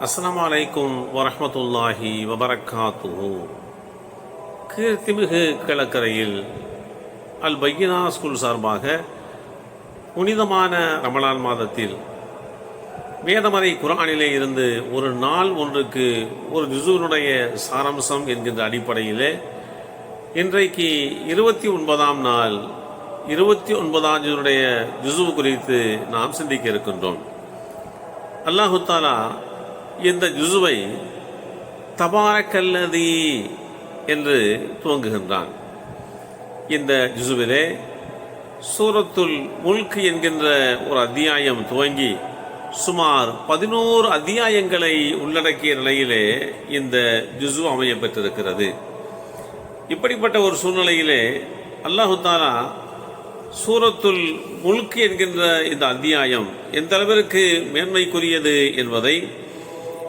அஸ்லாம் அலைக்கும் வரமத்துல்லாஹி வபரக்காத்துஹு. கீர்த்திமிகு கிழக்கரையில் அல் பையனா ஸ்கூல் சார்பாக புனிதமான ரமலான் மாதத்தில் வேதமறை குரானிலே இருந்து ஒரு நாள் ஒன்றுக்கு ஒரு ஜுசூனுடைய சாரம்சம் என்கின்ற அடிப்படையிலே இன்றைக்கு இருபத்தி ஒன்பதாம் நாள் இருபத்தி ஒன்பதாம் ஜூனுடைய ஜுசு குறித்து நாம் சிந்திக்க இருக்கின்றோம். அல்லாஹு தாலா இந்த ஜுசுவை தபாரக்கல்லதி என்று துவங்குகின்றான். இந்த ஜுசுவிலே சூரத்துல் முல்க் என்கின்ற ஒரு அத்தியாயம் துவங்கி சுமார் பதினோரு அத்தியாயங்களை உள்ளடக்கிய நிலையிலே இந்த ஜுசு அமைய பெற்றிருக்கிறது. இப்படிப்பட்ட ஒரு சூழ்நிலையிலே அல்லாஹு தாலா சூரத்துல் முல்க் என்கின்ற இந்த அத்தியாயம் எந்த அளவிற்கு மேன்மைக்குரியது என்பதை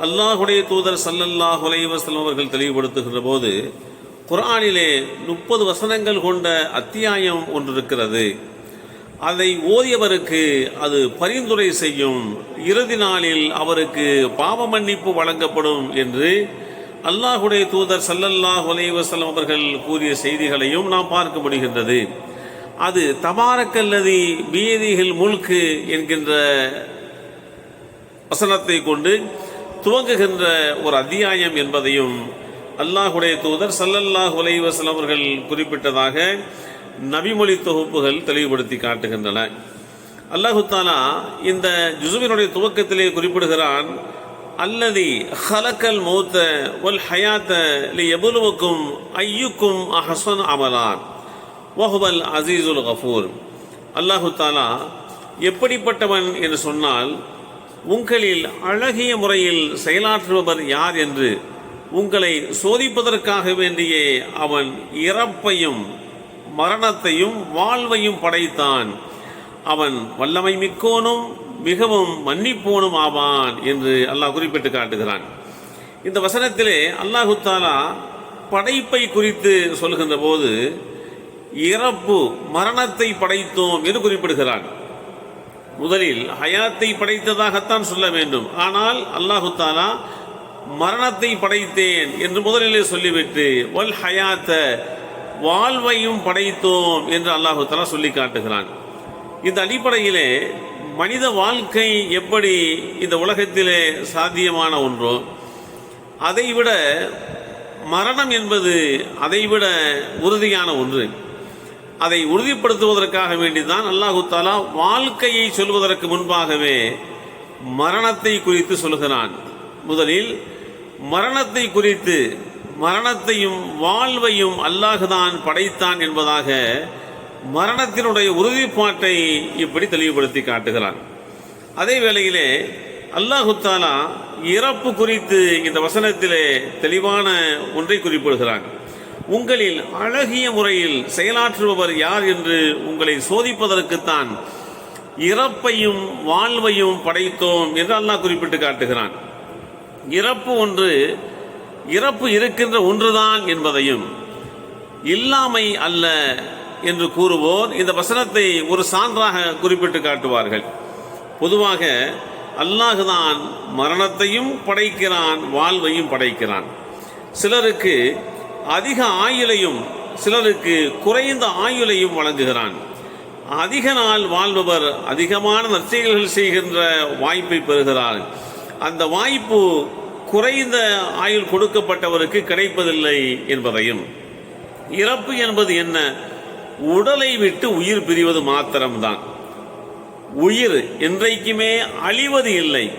அல்லாஹுடைய தூதர் சல்லல்லாஹ் உலைவசலம் அவர்கள் தெளிவுபடுத்துகிற போது குரானிலே முப்பது வசனங்கள் கொண்ட அத்தியாயம் ஒன்று இருக்கிறது. அதை ஓதியவருக்கு அது பரிந்துரை செய்யும். இறுதி நாளில் அவருக்கு பாவ மன்னிப்பு வழங்கப்படும் என்று அல்லாஹுடைய தூதர் சல்லல்லாஹ் உலைவசலம் அவர்கள் கூறிய செய்திகளையும் நாம் பார்க்க முடிகின்றது அது தபாரக்கல்லதி பீதிகள் முல்கு என்கின்ற வசனத்தை கொண்டு துவங்குகின்ற ஒரு அத்தியாயம் என்பதையும் அல்லாஹுடைய தூதர் சல்லல்லாஹ் உலைவசல் அவர்கள் குறிப்பிட்டதாக நபிமொழி தொகுப்புகள் தெளிவுபடுத்தி காட்டுகின்றன. அல்லாஹு தாலா இந்த ஜுசுவினுடைய துவக்கத்திலே குறிப்பிடுகிறான் அல்லதி ஹலக்கல் மௌத்த ஒல் ஹயாத்த லி எபுலுவுக்கும் ஐயுக்கும் அஹசன் அமலான் வஹுவல் அசீசுல் கஃபூர். அல்லாஹு தாலா எப்படிப்பட்டவன் என்று சொன்னால் உங்களில் அழகிய முறையில் செயலாற்றுபவர் யார் என்று உங்களை சோதிப்பதற்காக வேண்டியே அவன் இறப்பையும் மரணத்தையும் வாழ்வையும் படைத்தான். அவன் வல்லமை மிக்கோனும் மிகவும் மன்னிப்போனும் ஆவான் என்று அல்லாஹ் குறிப்பிட்டு காட்டுகிறான். இந்த வசனத்திலே அல்லாஹு தாலா படைப்பை குறித்து சொல்கின்ற போது இறப்பு மரணத்தை படைத்தோம் என்று குறிப்பிடுகிறான். முதலில் ஹயாத்தை படைத்ததாகத்தான் சொல்ல வேண்டும். ஆனால் அல்லாஹு தாலா மரணத்தை படைத்தேன் என்று முதலிலே சொல்லிவிட்டு வல் ஹயாத்த வாழ்வையும் படைத்தோம் என்று அல்லாஹு தாலா சொல்லி காட்டுகிறான். இந்த அடிப்படையிலே மனித வாழ்க்கை எப்படி இந்த உலகத்திலே சாத்தியமான ஒன்றோ அதைவிட மரணம் என்பது அதைவிட உறுதியான ஒன்று. அதை உறுதிப்படுத்துவதற்காக வேண்டிதான் அல்லாஹு தாலா வாழ்க்கையை சொல்வதற்கு முன்பாகவே மரணத்தை குறித்து சொல்கிறான் முதலில் மரணத்தை குறித்து மரணத்தையும் வாழ்வையும் அல்லாஹுதான் படைத்தான் என்பதாக மரணத்தினுடைய உறுதிப்பாட்டை இப்படி தெளிவுபடுத்தி காட்டுகிறான். அதே வேளையிலே அல்லாஹு தாலா இறப்பு குறித்து இந்த வசனத்திலே தெளிவான ஒன்றை குறிப்பிடுகிறான். உங்களில் அழகிய முறையில் செயலாற்றுபவர் யார் என்று உங்களை சோதிப்பதற்குத்தான் இறப்பையும் வாழ்வையும் படைத்தோம் என்று அல்லாஹ் குறிப்பிட்டு காட்டுகிறான். இறப்பு ஒன்று இறப்பு இருக்கின்ற ஒன்றுதான் என்பதையும் இல்லாமை அல்ல என்று கூறுவோர் இந்த வசனத்தை ஒரு சான்றாக குறிப்பிட்டு காட்டுவார்கள். பொதுவாக அல்லாஹுதான் மரணத்தையும் படைக்கிறான் வாழ்வையும் படைக்கிறான். சிலருக்கு அதிக ஆயுளையும் சிலருக்கு குறைந்த ஆயுளையும் வழங்குகிறான். அதிக நாள் வாழ்பவர் அதிகமான நற்செயல்கள் செய்கின்ற வாய்ப்பை பெறுகிறார். அந்த வாய்ப்பு குறைந்த ஆயுள் கொடுக்கப்பட்டவருக்கு கிடைப்பதில்லை என்பதையும். இறப்பு என்பது என்ன? உடலை விட்டு உயிர் பிரிவது மாத்திரம்தான். உயிர் என்றைக்குமே அழிவது இல்லை.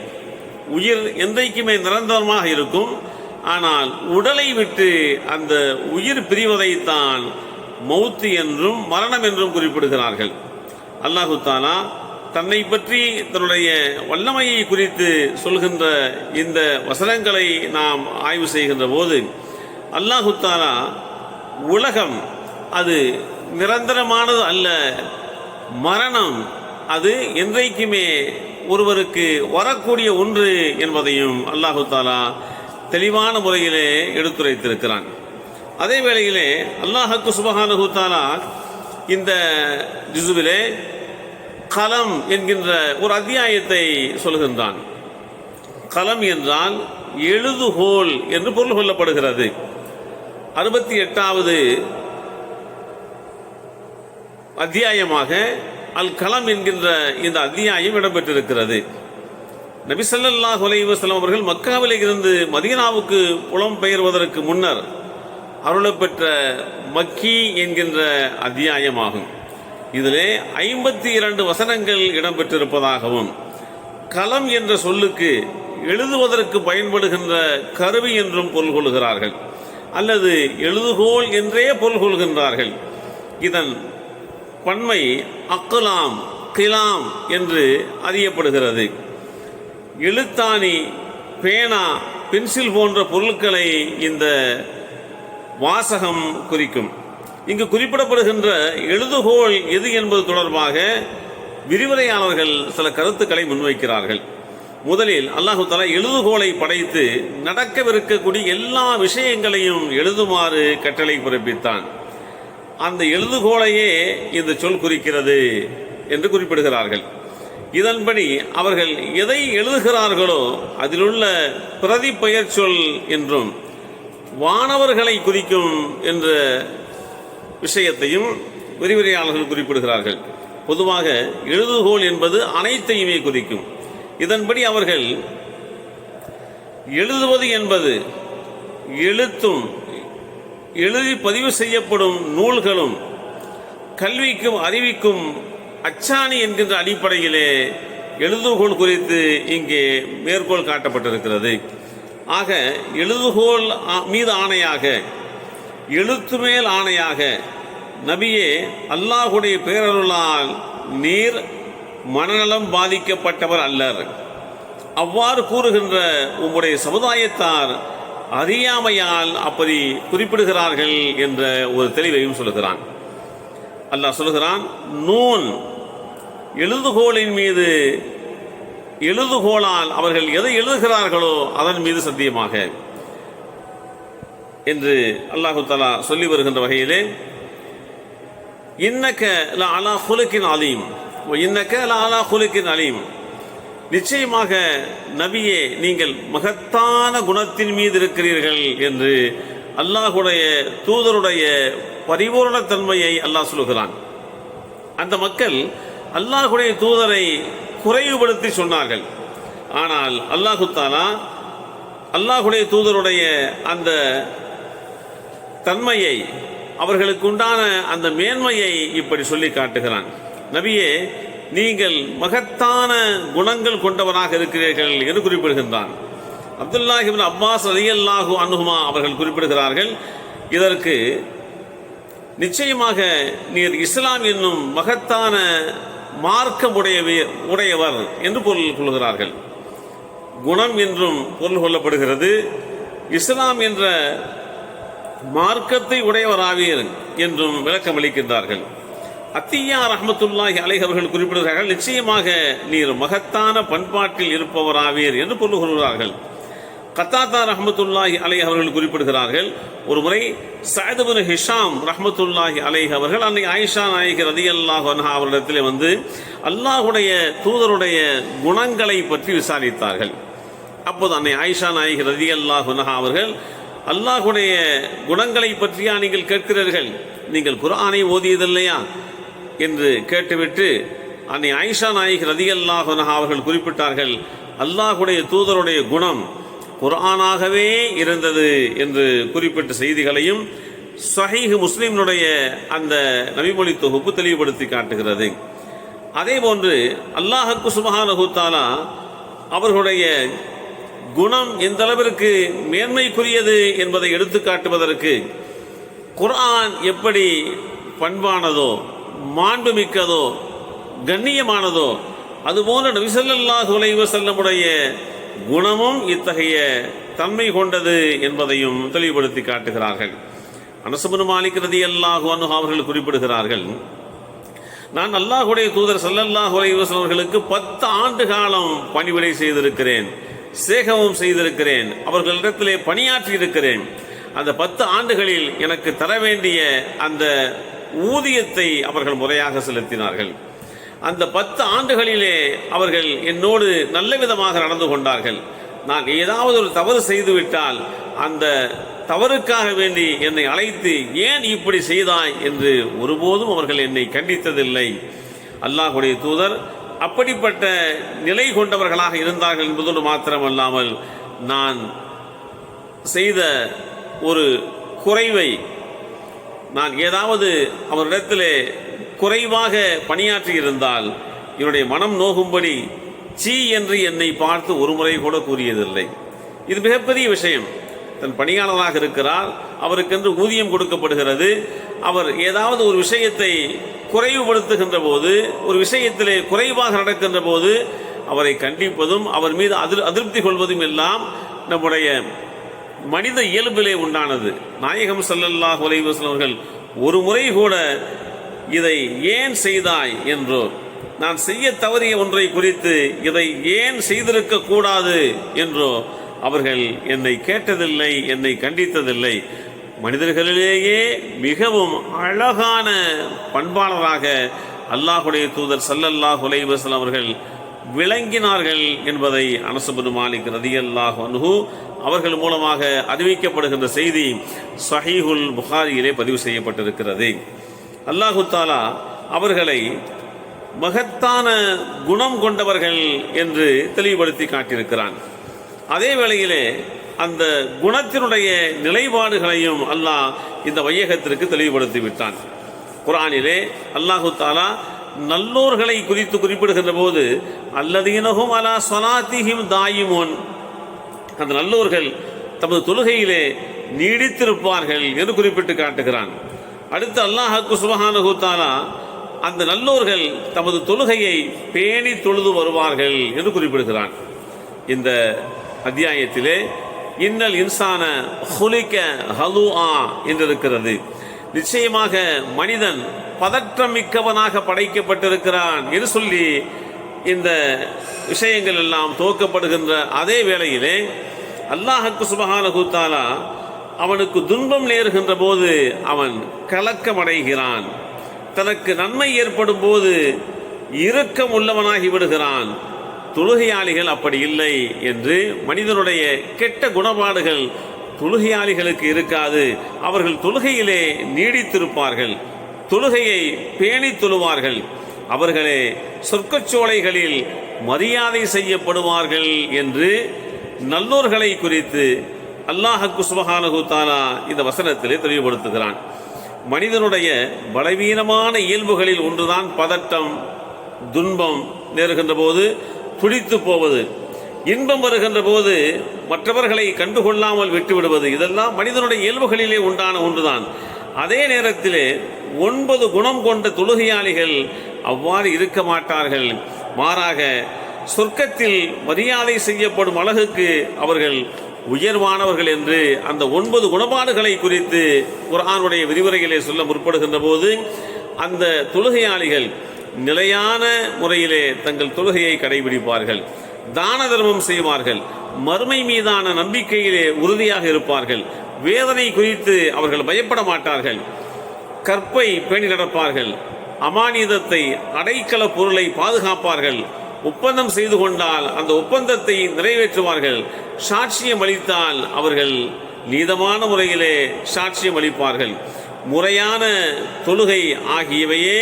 உயிர் என்றைக்குமே நிரந்தரமாக இருக்கும். ஆனால் உடலை விட்டு அந்த உயிர் பிரிவதைத்தான் மௌத்து என்றும் மரணம் என்றும் குறிப்பிடுகிறார்கள். அல்லாஹு தாலா தன்னை பற்றி தன்னுடைய வல்லமையை குறித்து சொல்கின்ற இந்த வசனங்களை நாம் ஆய்வு செய்கின்ற போது அல்லாஹு தாலா உலகம் அது நிரந்தரமானது அல்ல மரணம் அது என்றைக்குமே ஒருவருக்கு வரக்கூடிய ஒன்று என்பதையும் அல்லாஹு தாலா தெளிவான முறையிலே எடுத்துரைத்திருக்கிறான். அதே வேளையிலே அல்லாஹக்கு சுபஹானஹு தாலா இந்த ஜிசுவிலே கலம் என்கின்ற ஒரு அத்தியாயத்தை சொல்கின்றான். கலம் என்றால் எழுதுகோல் என்று பொருள் கொள்ளப்படுகிறது. அறுபத்தி எட்டாவது அத்தியாயமாக அல் கலம் என்கின்ற இந்த அத்தியாயம் இடம்பெற்றிருக்கிறது. நபிசல்லா ஸல்லல்லாஹு அலைஹி அவர்கள் மக்காவில் இருந்து மதீனாவுக்கு புலம்பெயர்வதற்கு முன்னர் அருளப்பெற்ற மக்கி என்கின்ற அத்தியாயமாகும். இதிலே ஐம்பத்தி இரண்டு வசனங்கள் இடம்பெற்றிருப்பதாகவும் கலம் என்ற சொல்லுக்கு எழுதுவதற்கு பயன்படுகின்ற கருவி என்றும் பொருள் கொள்கிறார்கள். அல்லது எழுதுகோல் என்றே பொருள் கொள்கின்றார்கள். இதன் பன்மை அக்கலாம் கிலாம் என்று அறியப்படுகிறது. எழுத்தாணி பேனா பென்சில் போன்ற பொருட்களை இந்த வாசகம் குறிக்கும். இங்கு குறிப்பிடப்படுகின்ற எழுதுகோல் எது என்பது தொடர்பாக விரிவுரையாளர்கள் சில கருத்துக்களை முன்வைக்கிறார்கள். முதலில் அல்லாஹு தலா எழுதுகோலை படைத்து நடக்கவிருக்கக்கூடிய எல்லா விஷயங்களையும் எழுதுமாறு கட்டளை பிறப்பித்தான். அந்த எழுதுகோலையே இந்த சொல் குறிக்கிறது என்று குறிப்பிடுகிறார்கள். இதன்படி அவர்கள் எதை எழுதுகிறார்களோ அதிலுள்ள பிரதி பெயர் சொல் என்றும் வானவர்களை குறிக்கும் என்ற விஷயத்தையும் விரிவுரையாளர்கள் குறிப்பிடுகிறார்கள். பொதுவாக எழுதுகோல் என்பது அனைத்தையுமே குறிக்கும். இதன்படி அவர்கள் எழுதுவது என்பது எழுத்தும் எழுதி பதிவு செய்யப்படும் நூல்களும் கல்விக்கும் அறிவிக்கும் அச்சாணி என்கின்ற அடிப்படையிலே எழுதுகோல் குறித்து இங்கே மேற்கோள் காட்டப்பட்டிருக்கிறது. ஆக எழுதுகோல் ஆ- மீது ஆணையாக எழுத்து மேல் ஆணையாக நபியே அல்லாஹுடைய பேரருளால் நீர் மனநலம் பாதிக்கப்பட்டவர் அல்லர். அவ்வாறு கூறுகின்ற உம்முடைய சமுதாயத்தார் அறியாமையால் அப்படி குறிப்பிடுகிறார்கள் என்ற ஒரு தெளிவையும் சொல்லுகிறான். அல்லாஹ் சொல்லுகிறான் நூன் எழுதுகோலின் மீது எழுதுகோளால் அவர்கள் எதை எழுதுகிறார்களோ அதன் மீது சத்தியமாக. என்று அல்லாஹு தலா சொல்லி வருகின்ற வகையிலே இன்னக்க ல அலா ஹுலுக்கின் அலீம். இன்னக்க ல அலா ஹுலுக்கின் அலீம். நிச்சயமாக நபியே நீங்கள் மகத்தான குணத்தின் மீது இருக்கிறீர்கள் என்று அல்லாஹுடைய தூதருடைய பரிபூரணத்தன்மையை அல்லாஹ் சொல்லுகிறான். அந்த மக்கள் அல்லாஹுடைய தூதரை குறைவுபடுத்தி சொன்னார்கள். ஆனால் அல்லாஹு தாலா அல்லாஹுடைய தூதருடைய அந்த தன்மையை அவர்களுக்கு உண்டான அந்த மேன்மையை இப்படி சொல்லி காட்டுகிறான். நபியே நீங்கள் மகத்தான குணங்கள் கொண்டவராக இருக்கிறீர்கள் என்று குறிப்பிடுகின்றான். அப்துல்லாஹிபின் அப்பாஸ் அலியல்லாஹு அனுகுமா அவர்கள் குறிப்பிடுகிறார்கள் இதற்கு நிச்சயமாக நீர் இஸ்லாம் என்னும் மகத்தான மார்க்கம் உடையவே- உடையவர் என்று பொருள் கொள்கிறார்கள். குணம் என்றும் பொருள் கொள்ளப்படுகிறது. இஸ்லாம் என்ற மார்க்கத்தை உடையவராவீர் என்றும் விளக்கம் அளிக்கின்றார்கள். அத்தியா ரஹமத்துல்லாஹி அலைஹி அவர்கள் குறிப்பிடுகிறார்கள் நிச்சயமாக நீர் மகத்தான பண்பாட்டில் இருப்பவராவீர் என்று பொருள் கொள்கிறார்கள். கத்தாத்தா ரஹமத்துல்லாஹி அலை அவர்கள் குறிப்பிடுகிறார்கள். ஒரு முறை சயதுபின் ஹிஷாம் ரஹமத்துல்லாஹி அலை அவர்கள் அன்னை ஆயிஷா நாயகி ரதியல்லாஹு அன்ஹா அவரிடத்தில் வந்து அல்லாஹுடைய தூதருடைய குணங்களை பற்றி விசாரித்தார்கள். அப்போது அன்னை ஆயிஷா நாயகி ரதியல்லாஹு அன்ஹா அவர்கள் அல்லாஹுடைய குணங்களை பற்றியா நீங்கள் கேட்கிறீர்கள்? நீங்கள் குரானை ஓதியதில்லையா? என்று கேட்டுவிட்டு அன்னை ஆயிஷா நாயகி ரதியல்லாஹு அன்ஹா அவர்கள் குறிப்பிட்டார்கள் அல்லாஹுடைய தூதருடைய குணம் குர்ஆனாகவே இருந்தது என்று குறிப்பிட்ட செய்திகளையும் சஹீஹ் முஸ்லீம்னுடைய அந்த நபிமொழி தொகுப்பு தெளிவுபடுத்தி காட்டுகிறது. அதே போன்று அல்லாஹக்கு சுபஹானஹு அவர்களுடைய குணம் எந்த அளவிற்கு மேன்மைக்குரியது என்பதை எடுத்து காட்டுவதற்கு குர்ஆன் எப்படி பண்பானதோ மாண்புமிக்கதோ கண்ணியமானதோ அதுபோன்ற நபிசல்லாஹு உலைவசல்லமுடைய குணமும் இத்தகைய தன்மை கொண்டது என்பதையும் தெளிவுபடுத்தி காட்டுகிறார்கள். அனசுபனு மாலிக் ரதியல்லாஹு அவர்கள் குறிப்பிடுகிறார்கள் நான் அல்லாஹுடைய தூதர் சல்லல்லாஹ் அலைஹி அவர்களுக்கு பத்து ஆண்டு காலம் பணிவிடை செய்திருக்கிறேன் சேகமும் செய்திருக்கிறேன் அவர்களிடத்திலே பணியாற்றி இருக்கிறேன் அந்த பத்து ஆண்டுகளில் எனக்கு தர வேண்டிய அந்த ஊதியத்தை அவர்கள் முறையாக செலுத்தினார்கள். அந்த பத்து ஆண்டுகளிலே அவர்கள் என்னோடு நல்ல விதமாக நடந்து கொண்டார்கள். நான் ஏதாவது ஒரு தவறு செய்துவிட்டால் அந்த தவறுக்காக வேண்டி என்னை அழைத்து ஏன் இப்படி செய்தாய் என்று ஒருபோதும் அவர்கள் என்னை கண்டித்ததில்லை. அல்லாஹுடைய தூதர் அப்படிப்பட்ட நிலை கொண்டவர்களாக இருந்தார்கள் என்பதோடு மாத்திரமல்லாமல் நான் செய்த ஒரு குறைவை நான் ஏதாவது அவரிடத்திலே குறைவாக பணியாற்றி இருந்தால் என்னுடைய மனம் நோகும்படி சீ என்று என்னை பார்த்து ஒரு முறை கூட கூறியதில்லை. இது மிகப்பெரிய விஷயம். தன் பணியாளராக இருக்கிறார் அவருக்கென்று ஊதியம் கொடுக்கப்படுகிறது. அவர் ஏதாவது ஒரு விஷயத்தை குறைவுபடுத்துகின்ற போது ஒரு விஷயத்திலே குறைவாக நடக்கின்ற போது அவரை கண்டிப்பதும் அவர் மீது அதிர் அதிருப்தி கொள்வதும் எல்லாம் நம்முடைய மனித இயல்பிலே உண்டானது. நாயகம் ஸல்லல்லாஹு அலைஹி அவர்கள் ஒரு முறை கூட இதை ஏன் செய்தாய் என்றோ. நான் செய்ய தவறிய ஒன்றை குறித்து இதை ஏன் செய்திருக்க கூடாது என்றோ அவர்கள் என்னை கேட்டதில்லை என்னை கண்டித்ததில்லை. மனிதர்களிலேயே மிகவும் அழகான பண்பாளராக அல்லாஹுடைய தூதர் சல்லல்லாஹ் அலைஹி அவர்கள் விளங்கினார்கள் என்பதை அனசுபுன் மாலிக் ரதியல்லாஹ் அனுகு அவர்கள் மூலமாக அறிவிக்கப்படுகின்ற செய்தி சஹீஹுல் புகாரியிலே பதிவு செய்யப்பட்டிருக்கிறது. அல்லாஹு தாலா அவர்களை மகத்தான குணம் கொண்டவர்கள் என்று தெளிவுபடுத்தி காட்டியிருக்கிறான். அதே வேளையிலே அந்த குணத்தினுடைய நிலைப்பாடுகளையும் அல்லாஹ் இந்த வையகத்திற்கு தெளிவுபடுத்தி விட்டான். குரானிலே அல்லாஹு தாலா நல்லோர்களை குறித்து குறிப்பிடுகின்ற போது அல்லதீனகும் அலா சொலாத்திஹிம் தாயிமோன். அந்த நல்லோர்கள் தமது தொழுகையிலே நீடித்திருப்பார்கள் என்று குறிப்பிட்டு காட்டுகிறான். அடுத்து அல்லாஹாக்கு சுபஹானஹு அந்த நல்லோர்கள் தமது தொழுகையை பேணி தொழுது வருவார்கள் என்று குறிப்பிடுகிறான். இந்த அத்தியாயத்திலே இன்னல் இன்சான ஹுலிக்க ஹலு என்று இருக்கிறது நிச்சயமாக மனிதன் பதற்றம் மிக்கவனாக படைக்கப்பட்டிருக்கிறான் என்று சொல்லி இந்த விஷயங்கள் எல்லாம் துவக்கப்படுகின்ற அதே வேளையிலே அல்லாஹக்கு சுபஹானஹு குத்தாலா அவனுக்கு துன்பம் நேருகின்ற போது அவன் கலக்கமடைகிறான். தனக்கு நன்மை ஏற்படும் போது இரக்கம் உள்ளவனாகி விடுகிறான். தொழுகையாளிகள் அப்படி இல்லை என்று மனிதனுடைய கெட்ட குணபாடுகள் தொழுகையாளிகளுக்கு இருக்காது. அவர்கள் தொழுகையிலே நீடித்திருப்பார்கள். தொழுகையை பேணி தொழுவார்கள். அவர்களே சொர்க்கச்சோலைகளில் மரியாதை செய்யப்படுவார்கள் என்று நல்லோர்களை குறித்து அல்லாஹக்கு சுபஹானஹு தாலா இந்த வசனத்திலே தெளிவுபடுத்துகிறான். மனிதனுடைய பலவீனமான இயல்புகளில் ஒன்றுதான் பதட்டம் துன்பம் நேருகின்ற போது துடித்து போவது இன்பம் வருகின்ற போது மற்றவர்களை கண்டுகொள்ளாமல் விட்டுவிடுவது இதெல்லாம் மனிதனுடைய இயல்புகளிலே உண்டான ஒன்றுதான். அதே நேரத்திலே ஒன்பது குணம் கொண்ட தொழுகையாளிகள் அவ்வாறு இருக்க மாட்டார்கள். மாறாக சொர்க்கத்தில் மரியாதை செய்யப்படும் அழகுக்கு அவர்கள் உயர்வானவர்கள் என்று அந்த ஒன்பது குணபாடுகளை குறித்து குரானுடைய விரிவுரைகளை சொல்ல முற்படுகின்ற போது அந்த தொழுகையாளிகள் நிலையான முறையிலே தங்கள் தொழுகையை கடைபிடிப்பார்கள். தான தர்மம் செய்வார்கள். மறுமை மீதான நம்பிக்கையிலே உறுதியாக இருப்பார்கள். வேதனை குறித்து அவர்கள் பயப்பட மாட்டார்கள். கற்பை பேணி நடப்பார்கள். அமானிதத்தை அடைக்கல பொருளை பாதுகாப்பார்கள். ஒப்பந்தம் செய்து கொண்டால் அந்த ஒப்பந்தத்தை நிறைவேற்றுவார்கள். சாட்சியம் அளித்தால் அவர்கள் நீதமான முறையிலே சாட்சியம் அளிப்பார்கள். முறையான தொழுகை ஆகியவையே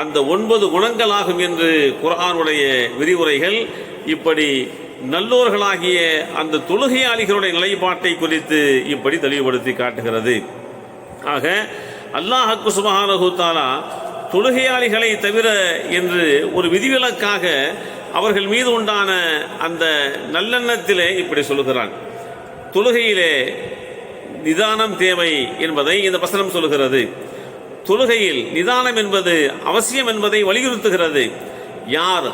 அந்த ஒன்பது குணங்களாகும் என்று குரானுடைய விரிவுரைகள் இப்படி நல்லோர்களாகிய அந்த தொழுகையாளிகளுடைய நிலைப்பாட்டை குறித்து இப்படி தெளிவுபடுத்தி காட்டுகிறது. ஆக அல்லாஹக்கு சுபஹானஹு தாலா தொழுகையாளிகளை தவிர என்று ஒரு விதிவிலக்காக அவர்கள் மீது உண்டான அந்த நல்லெண்ணத்திலே இப்படி சொல்லுகிறான். தொழுகையிலே நிதானம் தேவை என்பதை இந்த வசனம் சொல்லுகிறது. தொழுகையில் நிதானம் என்பது அவசியம் என்பதை வலியுறுத்துகிறது. யார்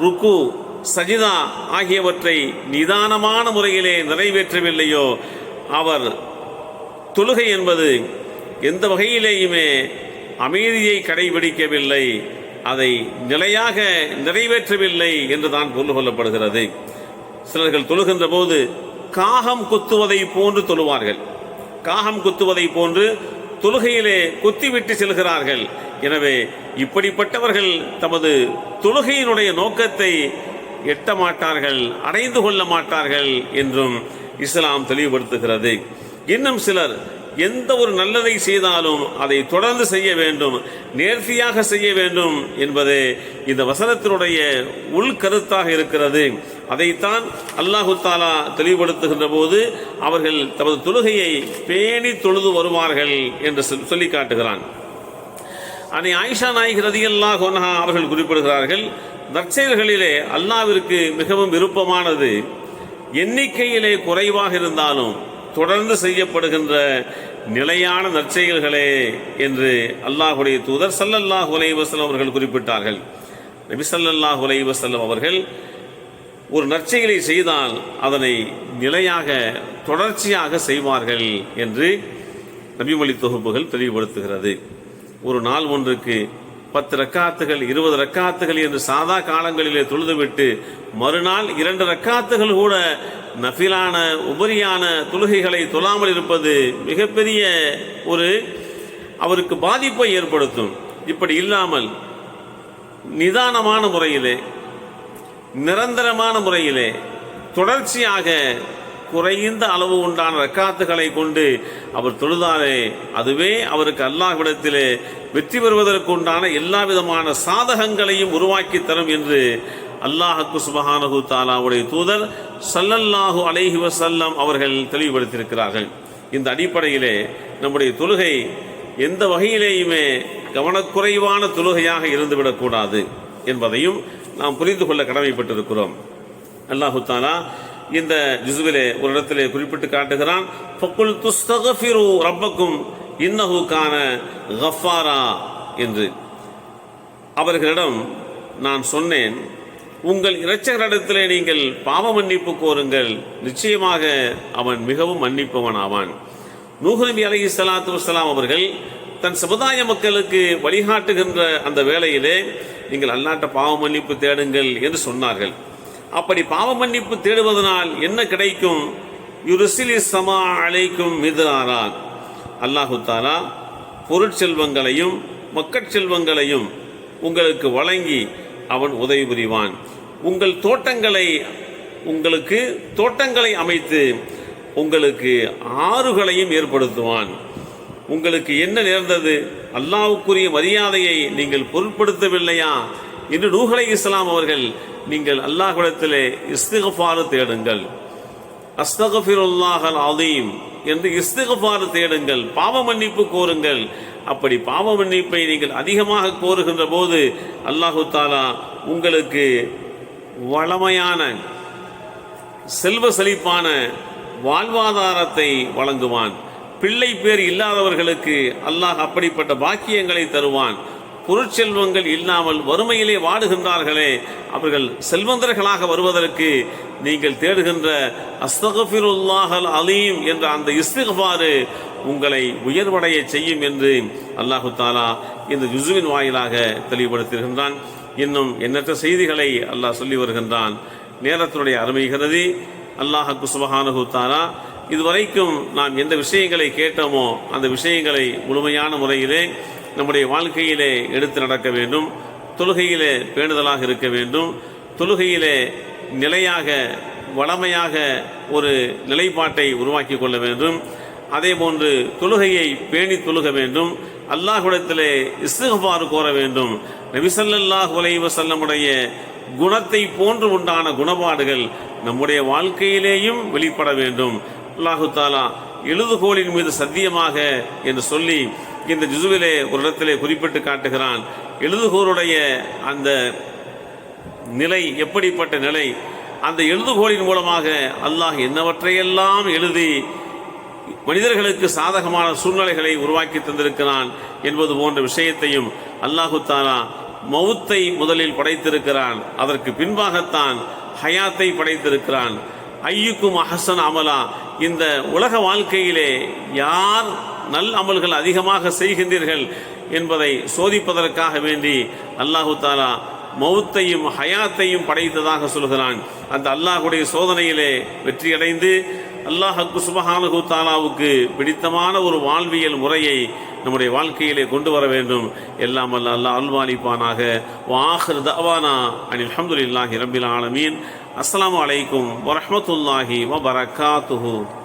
ருக்கு சஜிதா ஆகியவற்றை நிதானமான முறையிலே நிறைவேற்றவில்லையோ அவர் தொழுகை என்பது எந்த வகையிலேயுமே அமைதியை கடைபிடிக்கவில்லை. அதை நிலையாக நிறைவேற்றவில்லை என்று தான் புரிந்து கொள்ளப்படுகிறது சிலர்கள் தொழுகின்ற போது காகம் குத்துவதை போன்று தொழுவார்கள். காகம் குத்துவதை போன்று தொழுகையிலே குத்திவிட்டு செல்கிறார்கள். எனவே இப்படிப்பட்டவர்கள் தமது தொழுகையினுடைய நோக்கத்தை எட்ட மாட்டார்கள் அடைந்து கொள்ள மாட்டார்கள் என்றும் இஸ்லாம் தெளிவுபடுத்துகிறது. இன்னும் சிலர் எந்த ஒரு நல்லதை செய்தாலும் அதை தொடர்ந்து செய்ய வேண்டும் நேர்த்தியாக செய்ய வேண்டும் என்பது இந்த வசனத்தினுடைய உள்கருத்தாக இருக்கிறது. அதைத்தான் அல்லாஹு தாலா தெளிவுபடுத்துகின்ற போது அவர்கள் தமது தொழுகையை பேணி தொழுது வருவார்கள் என்று சொல்லி காட்டுகிறான். அதை ஆயிஷா நாயகி ரதியல்லா ஒன்ஹா அவர்கள் குறிப்பிடுகிறார்கள் நற்செயல்களிலே அல்லாவிற்கு மிகவும் விருப்பமானது எண்ணிக்கையிலே குறைவாக இருந்தாலும் தொடர்ந்து செய்யப்படுகின்ற நிலையான நற்செயல்களே என்று அல்லாஹுடைய தூதர் சல்லல்லாஹ் அலைஹி வஸல்லம் அவர்கள் குறிப்பிட்டார்கள். நபி சல்லல்லாஹ் அலைஹி அவர்கள் ஒரு நற்செயலை செய்தால் அதனை நிலையாக தொடர்ச்சியாக செய்வார்கள் என்று நபிமொழி தொகுப்புகள் தெளிவுபடுத்துகிறது. ஒரு நாள் ஒன்றுக்கு பத்து ரக்காத்துகள் இருபது ரக்காத்துகள் என்று சாதா காலங்களிலே தொழுதுவிட்டு மறுநாள் இரண்டு ரக்காத்துகள் கூட நஃபிலான உபரியான தொழுகைகளை தொழாமல் இருப்பது மிகப்பெரிய ஒரு அவருக்கு பாதிப்பை ஏற்படுத்தும். இப்படி இல்லாமல் நிதானமான முறையிலே நிரந்தரமான முறையிலே தொடர்ச்சியாக குறைந்த அளவு உண்டான ரக்காத்துகளை கொண்டு அவர் தொழுதாலே அதுவே அவருக்கு அல்லாஹ்விடத்திலே வெற்றி பெறுவதற்கு உண்டான எல்லா விதமான சாதகங்களையும் உருவாக்கி தரும் என்று அல்லாஹக்கு சுபஹானகு தாலாவுடைய தூதர் சல்லல்லாஹு அலைஹி வசல்லம் அவர்கள் தெளிவுபடுத்தியிருக்கிறார்கள். இந்த அடிப்படையிலே நம்முடைய தொழுகை எந்த வகையிலேயுமே கவனக்குறைவான தொழுகையாக இருந்துவிடக்கூடாது என்பதையும் நாம் புரிந்து கொள்ள கடமைப்பட்டிருக்கிறோம். அல்லாஹு தாலா இந்த ஜுசுவிலே ஒரு இடத்திலே குறிப்பிட்டு காட்டுகிறான். ஃபக்குல் துஸ்தகஃபிரு ரப்பக்கும் இன்னஹு கான கஃபாரா என்று. அவர்களிடம் நான் சொன்னேன் உங்கள் இரட்சகரிடத்திலே நீங்கள் பாவ மன்னிப்பு கோருங்கள். நிச்சயமாக அவன் மிகவும் மன்னிப்பவன் ஆவான் நூஹ் அலி சலாத்து வலாம் அவர்கள் தன் சமுதாய மக்களுக்கு வழிகாட்டுகின்ற அந்த வேளையிலே நீங்கள் அல்லாட்ட பாவ மன்னிப்பு தேடுங்கள் என்று சொன்னார்கள். அப்படி பாவ மன்னிப்பு தேடுவதனால் என்ன கிடைக்கும்? யுருசிலி சமா அழைக்கும் மிதுராரா அல்லாஹு தாலா பொருட்செல்வங்களையும் மக்கட் செல்வங்களையும் உங்களுக்கு வழங்கி அவன் உதவி புரிவான். உங்கள் தோட்டங்களை உங்களுக்கு தோட்டங்களை அமைத்து உங்களுக்கு ஆறுகளையும் ஏற்படுத்துவான். உங்களுக்கு என்ன நேர்ந்தது? அல்லாவுக்குரிய மரியாதையை நீங்கள் பொருட்படுத்தவில்லையா? என்று நூகலை இஸ்லாம் அவர்கள் நீங்கள் அல்லாஹ்விடத்திலே இஸ்திகஃபாறு தேடுங்கள். அஸ்தகஃபிருல்லாஹல் அதீம் என்று இஸ்திகஃபாறு தேடுங்கள். பாவ மன்னிப்பு கோருங்கள். அப்படி பாவ மன்னிப்பை நீங்கள் அதிகமாக கோருகின்ற போது அல்லாஹு தாலா உங்களுக்கு வளமையான செல்வ செழிப்பான வாழ்வாதாரத்தை வழங்குவான். பிள்ளை பேர் இல்லாதவர்களுக்கு அல்லாஹ் அப்படிப்பட்ட பாக்கியங்களை தருவான். பொருட்செல்வங்கள் இல்லாமல் வறுமையிலே வாடுகின்றார்களே அவர்கள் செல்வந்தர்களாக வருவதற்கு நீங்கள் தேடுகின்ற அஸ்தகஃபிருல்லாஹல் அலீம் என்ற அந்த இஸ்திகபாறு உங்களை உயர்வடைய செய்யும் என்று அல்லாஹு தாலா இந்த ஜுசுவின் வாயிலாக தெளிவுபடுத்துகின்றான் இன்னும் எண்ணற்ற செய்திகளை அல்லாஹ் சொல்லி வருகின்றான். நேரத்தினுடைய அருமைகிறது அல்லாஹ் குசுபஹானு தாலா இதுவரைக்கும் நாம் எந்த விஷயங்களை கேட்டோமோ அந்த விஷயங்களை முழுமையான முறையிலே நம்முடைய வாழ்க்கையிலே எடுத்து நடக்க வேண்டும். தொழுகையிலே பேணுதலாக இருக்க வேண்டும். தொழுகையிலே நிலையாக வளமையாக ஒரு நிலைப்பாட்டை உருவாக்கி கொள்ள வேண்டும். அதே போன்று தொழுகையை பேணி தொழுக வேண்டும். அல்லாஹுடத்திலே இஸ்திகபாறு கோர வேண்டும். நபிசல்லாஹ் உலைவ செல்லமுடைய குணத்தை போன்று உண்டான குணபாடுகள் நம்முடைய வாழ்க்கையிலேயும் வெளிப்பட வேண்டும். அல்லாஹு தாலா எழுதுகோலின் மீது சத்தியமாக என்று சொல்லி இந்த ஜிசுவிலே ஒரு இடத்திலே குறிப்பிட்டு காட்டுகிறான். எழுதுகோருடைய அந்த நிலை எப்படிப்பட்ட நிலை? அந்த எழுதுகோலின் மூலமாக அல்லாஹ் என்னவற்றையெல்லாம் எழுதி மனிதர்களுக்கு சாதகமான சூழ்நிலைகளை உருவாக்கி தந்திருக்கிறான் என்பது போன்ற விஷயத்தையும் அல்லாஹு தாலா மவுத்தை முதலில் படைத்திருக்கிறான். அதற்கு பின்பாகத்தான் ஹயாத்தை படைத்திருக்கிறான். ஐயுக்கும் அஹசன் அமலா. இந்த உலக வாழ்க்கையிலே யார் நல் அமல்கள் அதிகமாக செய்கின்றீர்கள் என்பதை சோதிப்பதற்காக வேண்டி அல்லாஹு தாலா மௌத்தையும் ஹயாத்தையும் படைத்ததாக சொல்கிறான். அந்த அல்லாஹுடைய சோதனையிலே வெற்றியடைந்து அல்லாஹுக்கு சுபஹானஹு தாலாவுக்கு பிடித்தமான ஒரு வாழ்வியல் முறையை நம்முடைய வாழ்க்கையிலே கொண்டு வர வேண்டும். எல்லாம் அல்ல அல்லாஹ் அல்வாலிப்பானாக. வாஹர் தவானா அனில் அஹமதுல்லாஹி ரபில் ஆலமீன். அஸ்லாம் அலைக்கும் வரமத்துல்லாஹி வபரகாத்துஹு